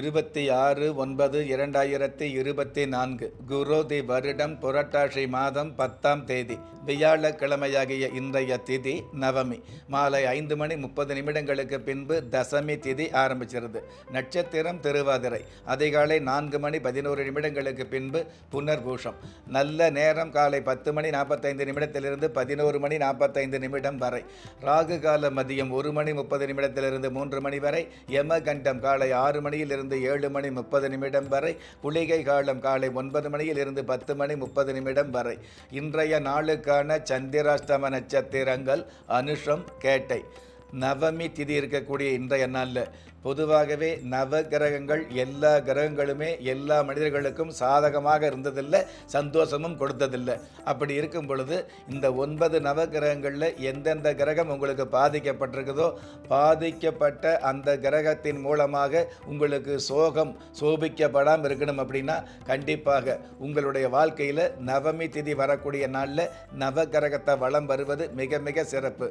இருபத்தி ஆறு ஒன்பது இரண்டாயிரத்தி இருபத்தி நான்கு குரோதி வருடம் புரட்டாசி மாதம் பத்தாம் தேதி வியாழக்கிழமையாகிய இன்றைய திதி நவமி. மாலை ஐந்து மணி முப்பது நிமிடங்களுக்கு பின்பு தசமி திதி ஆரம்பிச்சிருது நட்சத்திரம் திருவாதிரை. அதிகாலை நான்கு மணி பதினோரு நிமிடங்களுக்கு பின்பு புனர்பூஷம். நல்ல நேரம் காலை பத்து மணி நாற்பத்தைந்து நிமிடத்திலிருந்து பதினோரு மணி நாற்பத்தைந்து நிமிடம் வரை. ராகு கால மதியம் ஒரு மணி முப்பது நிமிடத்திலிருந்து மூன்று மணி வரை. யமகண்டம் காலை ஆறு மணியிலிருந்து ஏழு மணி முப்பது நிமிடம் வரை குளிகை காலம் காலை ஒன்பது மணியில் இருந்து பத்து மணி முப்பது நிமிடம் வரை. இன்றைய நாளுக்கான சந்திராஷ்டம நட்சத்திரங்கள் அனுஷம் கேட்டை. நவமி திதி இருக்கக்கூடிய இன்றைய நாளில் பொதுவாகவே நவ கிரகங்கள் எல்லா கிரகங்களுமே எல்லா மனிதர்களுக்கும் சாதகமாக இருந்ததில்லை சந்தோஷமும் கொடுத்ததில்லை. அப்படி இருக்கும் பொழுது இந்த ஒன்பது நவ கிரகங்களில் எந்தெந்த கிரகம் உங்களுக்கு பாதிக்கப்பட்டிருக்குதோ பாதிக்கப்பட்ட அந்த கிரகத்தின் மூலமாக உங்களுக்கு சோகம் சோபிக்கப்படாமல் இருக்கணும் அப்படின்னா கண்டிப்பாக உங்களுடைய வாழ்க்கையில் நவமி திதி வரக்கூடிய நாளில் நவ கிரகத்தை வளம் வருவது மிக மிக சிறப்பு.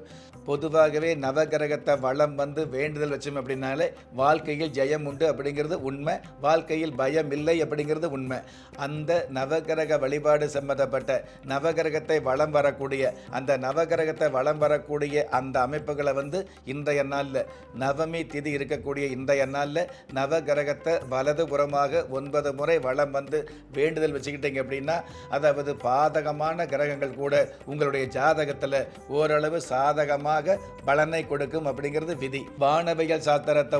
பொதுவாகவே நவ கிரகத்தை வளம் வந்து வேண்டுதல் வச்சோம் அப்படின்னாலே வாழ்க்கையில் ஜெயம் உண்டு அப்படிங்கிறது உண்மை. வாழ்க்கையில் பயம் இல்லை அப்படிங்கிறது உண்மை. அந்த நவகிரக வழிபாடு சம்பந்தப்பட்ட நவகிரகத்தை வளம் வரக்கூடிய அந்த நவகிரகத்தை வளம் வரக்கூடிய அந்த அமைப்புகளை வந்து இன்றைய நாளில் நவமி திதி இருக்கக்கூடிய இன்றைய நாளில் நவகிரகத்தை வலது புறமாக ஒன்பது முறை வளம் வந்து வேண்டுதல் வச்சுக்கிட்டீங்க அப்படின்னா அதாவது பாதகமான கிரகங்கள் கூட உங்களுடைய ஜாதகத்தில் ஓரளவு சாதகமாக பலனை கொடுக்கும் அப்படிங்கிறது விதி. வானவியல் சாத்திரத்தை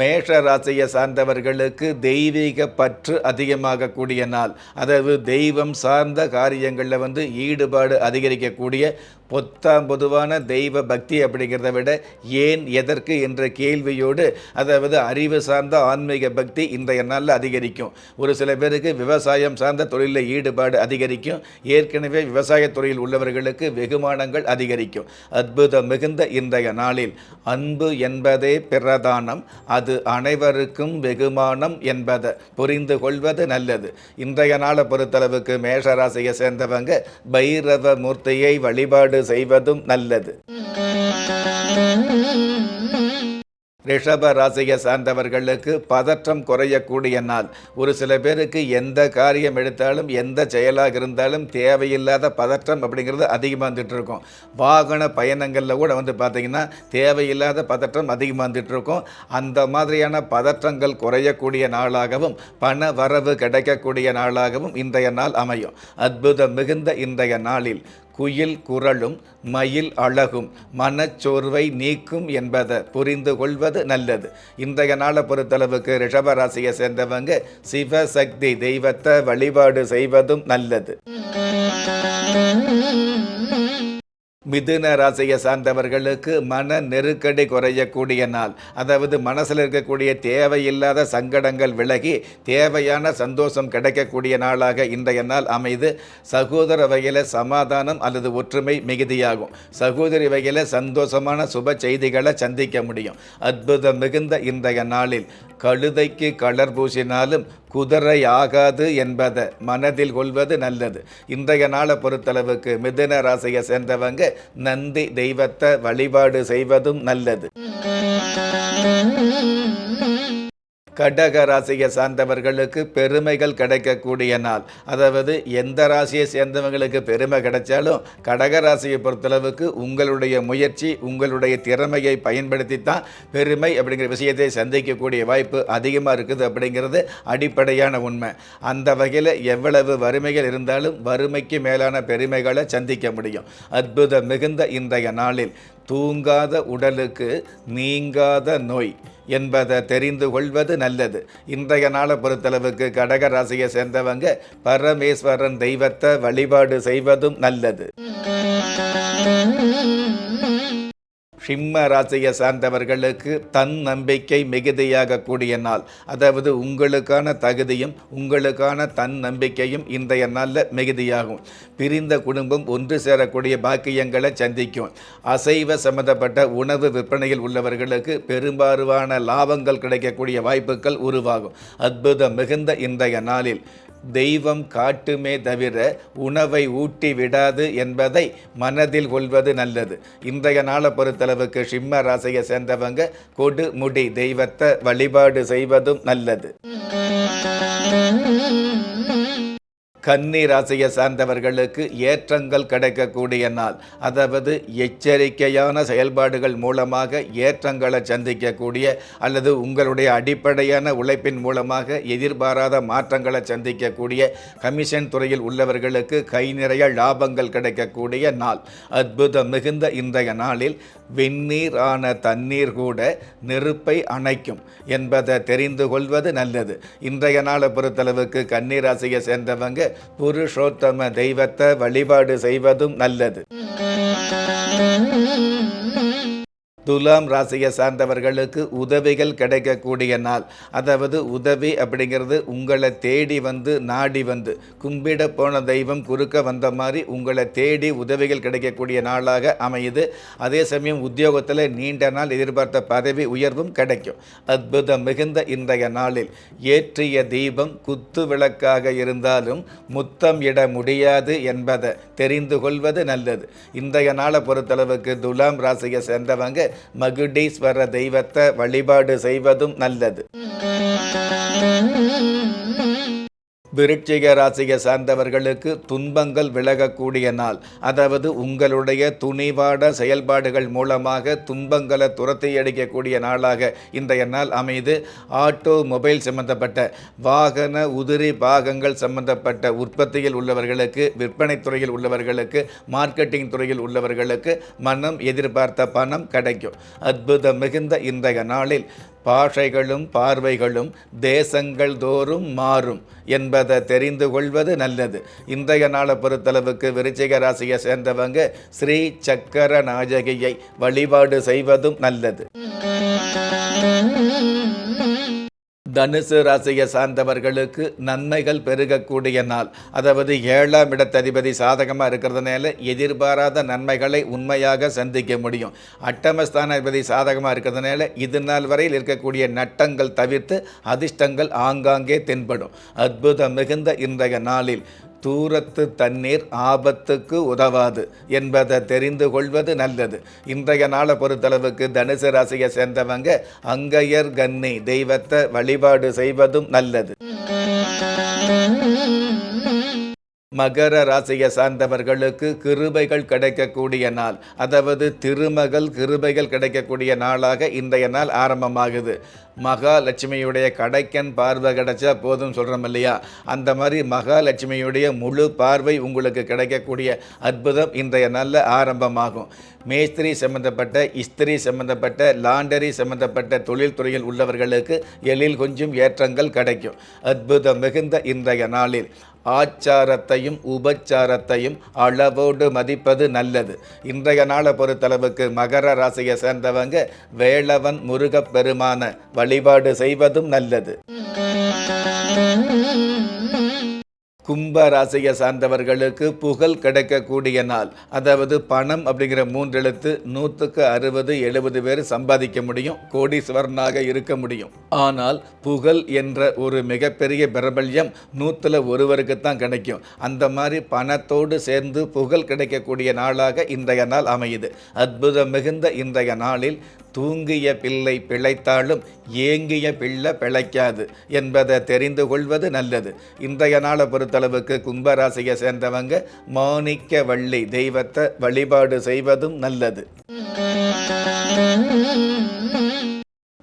மேஷ ராசியை சார்ந்தவர்களுக்கு தெய்வீக பற்று அதிகமாகக்கூடிய நாள். அதாவது தெய்வம் சார்ந்த காரியங்களில் வந்து ஈடுபாடு அதிகரிக்கக்கூடிய பொத்தாம் பொதுவான தெய்வ பக்தி அப்படிங்கிறத விட ஏன் எதற்கு என்ற கேள்வியோடு அதாவது அறிவு சார்ந்த ஆன்மீக பக்தி இன்றைய நாளில் அதிகரிக்கும். ஒரு சில பேருக்கு விவசாயம் சார்ந்த தொழிலில் ஈடுபாடு அதிகரிக்கும். ஏற்கனவே விவசாய துறையில் உள்ளவர்களுக்கு வெகுமானங்கள் அதிகரிக்கும். அற்புதம் மிகுந்த இன்றைய நாளில் அன்பு என்பதே பிரதானம். அது அனைவருக்கும் வெகுமானம் என்பதை புரிந்து கொள்வது நல்லது. இன்றைய நாளை பொறுத்தளவுக்கு மேஷராசியை சேர்ந்தவங்க பைரவ மூர்த்தியை வழிபாடு செய்வதும் நல்லது. ரிஷப ராசியை சார்ந்தவர்களுக்கு பதற்றம் குறையக்கூடிய நாள். ஒரு சில பேருக்கு எந்த காரியம் எடுத்தாலும் எந்த செயலாக இருந்தாலும் தேவையில்லாத பதற்றம் அப்படிங்கிறது அதிகமாக வந்துட்டு இருக்கும். வாகன பயணங்களில் கூட வந்து பார்த்திங்கன்னா தேவையில்லாத பதற்றம் அதிகமாக வந்துட்டு இருக்கும். அந்த மாதிரியான பதற்றங்கள் குறையக்கூடிய நாளாகவும் பண வரவு கிடைக்கக்கூடிய நாளாகவும் இன்றைய நாள் அமையும். அற்புதம் மிகுந்த இன்றைய நாளில் குயில் குரலும் மயில் அழகும் மனச்சோர்வை நீக்கும் என்பதை புரிந்து கொள்வது நல்லது. இன்றைய நாளை பொறுத்தளவுக்கு ரிஷபராசியை சேர்ந்தவங்க சிவசக்தி தெய்வத்தை வழிபாடு செய்வதும் நல்லது. மிதுன ராசியை சார்ந்தவர்களுக்கு மன நெருக்கடி குறையக்கூடிய நாள். அதாவது மனசில் இருக்கக்கூடிய தேவையில்லாத சங்கடங்கள் விலகி தேவையான சந்தோஷம் கிடைக்கக்கூடிய நாளாக இன்றைய நாள் அமைது. சகோதர வகையில் சமாதானம் அல்லது ஒற்றுமை மிகுதியாகும். சகோதரி வகையில் சந்தோஷமான சுப செய்திகளை சந்திக்க முடியும். அற்புதம் மிகுந்த இன்றைய நாளில். கழுதைக்கு கலர் பூசினாலும் குதிரை ஆகாது என்பதை மனதில் கொள்வது நல்லது. இன்றைய நாளை பொறுத்தளவுக்கு மிதுன ராசியை சேர்ந்தவங்க நந்தி தெய்வத்தை வழிபாடு செய்வதும் நல்லது. கடக ராசியை சார்ந்தவர்களுக்கு பெருமைகள் கிடைக்கக்கூடிய நாள். அதாவது எந்த ராசியை சேர்ந்தவங்களுக்கு பெருமை கிடைச்சாலும் கடக ராசியை பொறுத்தளவுக்கு உங்களுடைய முயற்சி உங்களுடைய திறமையை பயன்படுத்தி தான் பெருமை அப்படிங்கிற விஷயத்தை சந்திக்கக்கூடிய வாய்ப்பு அதிகமாக இருக்குது அப்படிங்கிறது அடிப்படையான உண்மை. அந்த வகையில் எவ்வளவு வறுமைகள் இருந்தாலும் வறுமைக்கு மேலான பெருமைகளை சந்திக்க முடியும். அற்புதம் மிகுந்த இன்றைய நாளில். தூங்காத உடலுக்கு நீங்காத நோய் என்பதை தெரிந்து கொள்வது நல்லது. இன்றைய நாளை பொறுத்தளவுக்கு கடக ராசியை சேர்ந்தவங்க பரமேஸ்வரன் தெய்வத்தை வழிபாடு செய்வதும் நல்லது. சிம்ம ராசியை சார்ந்தவர்களுக்கு தன் நம்பிக்கை மிகுதியாக கூடிய நாள். அதாவது உங்களுக்கான தகுதியும் உங்களுக்கான தன் நம்பிக்கையும் இன்றைய நாளில் மிகுதியாகும். பிரிந்த குடும்பம் ஒன்று சேரக்கூடிய பாக்கியங்களை சந்திக்கும். அசைவ சம்பந்தப்பட்ட உணவு விற்பனையில் உள்ளவர்களுக்கு பெரும்பாலான லாபங்கள் கிடைக்கக்கூடிய வாய்ப்புகள் உருவாகும். அற்புதம் மிகுந்த இன்றைய நாளில். தெய்வம் காட்டுமே தவிர உணவை ஊட்டி விடாது என்பதை மனதில் கொள்வது நல்லது. இன்றைய நாளை பொறுத்தளவுக்கு சிம்ம ராசியை சேர்ந்தவங்க கொடு முடி தெய்வத்தை வழிபாடு செய்வதும் நல்லது. கன்னி ராசியை சார்ந்தவர்களுக்கு ஏற்றங்கள் கிடைக்கக்கூடிய நாள். அதாவது எச்சரிக்கையான செயல்பாடுகள் மூலமாக ஏற்றங்களை சந்திக்கக்கூடிய அல்லது உங்களுடைய அடிப்படையான உழைப்பின் மூலமாக எதிர்பாராத மாற்றங்களை சந்திக்கக்கூடிய கமிஷன் துறையில் உள்ளவர்களுக்கு கை நிறைய லாபங்கள் கிடைக்கக்கூடிய நாள். அற்புதம் மிகுந்த இன்றைய நாளில் வெந்நீரான தண்ணீர் கூட நெருப்பை அணைக்கும் என்பதை தெரிந்து கொள்வது நல்லது. இன்றைய நாளை பொறுத்தளவுக்கு கன்னிராசியை சேர்ந்தவங்க புருஷோத்தம தெய்வத்தை வழிபாடு செய்வதும் நல்லது. துலாம் ராசியை சார்ந்தவர்களுக்கு உதவிகள் கிடைக்கக்கூடிய நாள். அதாவது உதவி அப்படிங்கிறது உங்களை தேடி வந்து நாடி வந்து கும்பிட போன தெய்வம் குறுக்க வந்த மாதிரி உங்களை தேடி உதவிகள் கிடைக்கக்கூடிய நாளாக அமையுது. அதே சமயம் உத்தியோகத்தில் நீண்ட நாள் எதிர்பார்த்த பதவி உயர்வும் கிடைக்கும். அற்புதம் மிகுந்த இன்றைய நாளில் ஏற்றிய தீபம் குத்து விளக்காக இருந்தாலும் முத்தம் இட முடியாது என்பதை தெரிந்து கொள்வது நல்லது. இன்றைய நாளை பொறுத்தளவுக்கு துலாம் ராசியை சேர்ந்தவங்க மகுடீஸ்வர தெய்வத்தை வழிபாடு செய்வதும் நல்லது. விருட்சிக ராசியை சார்ந்தவர்களுக்கு துன்பங்கள் விலகக்கூடிய நாள். அதாவது உங்களுடைய துணிவாட செயல்பாடுகள் மூலமாக துன்பங்களை துரத்தி அடிக்கக்கூடிய நாளாக இன்றைய நாள் அமைது. ஆட்டோ மொபைல் சம்பந்தப்பட்ட வாகன உதிரி பாகங்கள் சம்பந்தப்பட்ட உற்பத்தியில் உள்ளவர்களுக்கு விற்பனை துறையில் உள்ளவர்களுக்கு மார்க்கெட்டிங் துறையில் உள்ளவர்களுக்கு மனம் எதிர்பார்த்த பணம் கிடைக்கும். அற்புதம் மிகுந்த இன்றைய நாளில் பாஷைகளும் பார்வைகளும் தேசங்கள் தோறும் மாறும் என்ப என்பதை தெரிந்து கொள்வது நல்லது. இன்றைய நாளை பொறுத்தளவுக்கு விருச்சிக ராசியை சேர்ந்தவங்க ஸ்ரீ சக்கர நாயகியை வழிபாடு செய்வதும் நல்லது. தனுசு ராசியை சார்ந்தவர்களுக்கு நன்மைகள் பெருகக்கூடிய நாள். அதாவது ஏழாம் இடத்ததிபதி சாதகமாக இருக்கிறதுனால எதிர்பாராத நன்மைகளை உண்மையாக சந்திக்க முடியும். அட்டமஸ்தானாதிபதி சாதகமாக இருக்கிறதுனால இது நாள் வரையில் இருக்கக்கூடிய நட்டங்கள் தவிர்த்து அதிர்ஷ்டங்கள் ஆங்காங்கே தென்படும். அற்புதம் மிகுந்த இன்றைய நாளில். தூரத்து தண்ணீர் ஆபத்துக்கு உதவாது என்பதை தெரிந்து கொள்வது நல்லது. இன்றைய நாளை பொறுத்தளவுக்கு தனுசு ராசியை சேர்ந்தவங்க அங்கையர் கன்னி தெய்வத்தை வழிபாடு செய்வதும் நல்லது. மகர ராசியை சார்ந்தவர்களுக்கு கிருபைகள் கிடைக்கக்கூடிய நாள். அதாவது திருமகள் கிருபைகள் கிடைக்கக்கூடிய நாளாக இன்றைய நாள் ஆரம்பமாகுது. மகாலட்சுமியுடைய கடைக்கன் பார்வை கிடைச்சா போதும் சொல்கிறோம் இல்லையா? அந்த மாதிரி மகாலட்சுமியுடைய முழு பார்வை உங்களுக்கு கிடைக்கக்கூடிய அற்புதம் இன்றைய நாளில் ஆரம்பமாகும். மேஸ்திரி சம்பந்தப்பட்ட இஸ்திரி சம்பந்தப்பட்ட லாண்டரி சம்பந்தப்பட்ட தொழில்துறையில் உள்ளவர்களுக்கு எழில் கொஞ்சம் ஏற்றங்கள் கிடைக்கும். அற்புதம் மிகுந்த இன்றைய நாளில். ஆச்சாரத்தையும் உபச்சாரத்தையும் அளவோடு மதிப்பது நல்லது. இன்றைய நாளை பொறுத்தளவுக்கு மகர ராசியை சேர்ந்தவங்க வேளவன் முருகப் பெருமான வழிபாடு செய்வதும் நல்லது. கும்ப ராசியை சார்ந்தவர்களுக்கு புகழ் கிடைக்கக்கூடிய நாள். அதாவது பணம் அப்படிங்கிற மூன்றெழுத்து நூற்றுக்கு அறுபது எழுபது பேர் சம்பாதிக்க முடியும் கோடீஸ்வரனாக இருக்க முடியும். ஆனால் புகழ் என்ற ஒரு மிகப்பெரிய பிரபல்யம் நூற்றில் ஒருவருக்கு தான் கிடைக்கும். அந்த மாதிரி பணத்தோடு சேர்ந்து புகழ் கிடைக்கக்கூடிய நாளாக இன்றைய நாள் அமையுது. அற்புதம் மிகுந்த இன்றைய நாளில் தூங்கிய பிள்ளை பிழைத்தாலும் ஏங்கிய பிள்ளை பிழைக்காது என்பதை தெரிந்து கொள்வது நல்லது. இன்றைய நாளை பொறுத்தளவுக்கு கும்பராசியை சேர்ந்தவங்க மாணிக்க வள்ளி தெய்வத்தை வழிபாடு செய்வதும் நல்லது. Mm-hmm.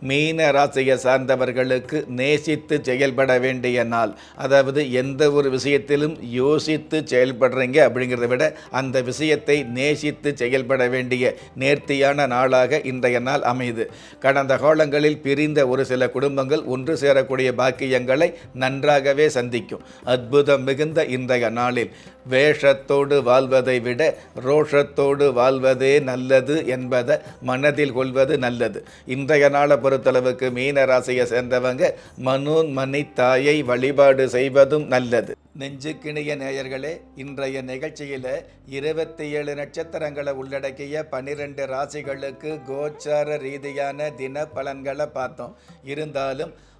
மீன ராசியை சார்ந்தவர்களுக்கு நேசித்து செயல்பட வேண்டிய நாள். அதாவது எந்த ஒரு விஷயத்திலும் யோசித்து செயல்படுறீங்க அப்படிங்கிறத விட அந்த விஷயத்தை நேசித்து செயல்பட வேண்டிய நேர்த்தியான நாளாக இன்றைய நாள் அமையுது. கடந்த காலங்களில் பிரிந்த ஒரு சில குடும்பங்கள் ஒன்று சேரக்கூடிய பாக்கியங்களை நன்றாகவே சந்திக்கும். அற்புதம் மிகுந்த இன்றைய நாளில். வேஷத்தோடு வாழ்வதை விட ரோஷத்தோடு வாழ்வதே நல்லது என்பதை மனதில் கொள்வது நல்லது. இன்றைய நாளை பொறுத்தளவுக்கு மீன ராசியை சேர்ந்தவங்க மனோன்மணி தாயை வழிபாடு செய்வதும் நல்லது. நெஞ்சுக்கிணிய நேயர்களே இன்றைய நிகழ்ச்சியில் இருபத்தி ஏழு நட்சத்திரங்களை உள்ளடக்கிய பன்னிரெண்டு ராசிகளுக்கு கோச்சார ரீதியான தின பலன்களை பார்த்தோம். இருந்தாலும்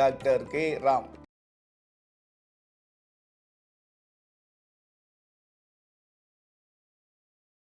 டாக்டர் கே ராம்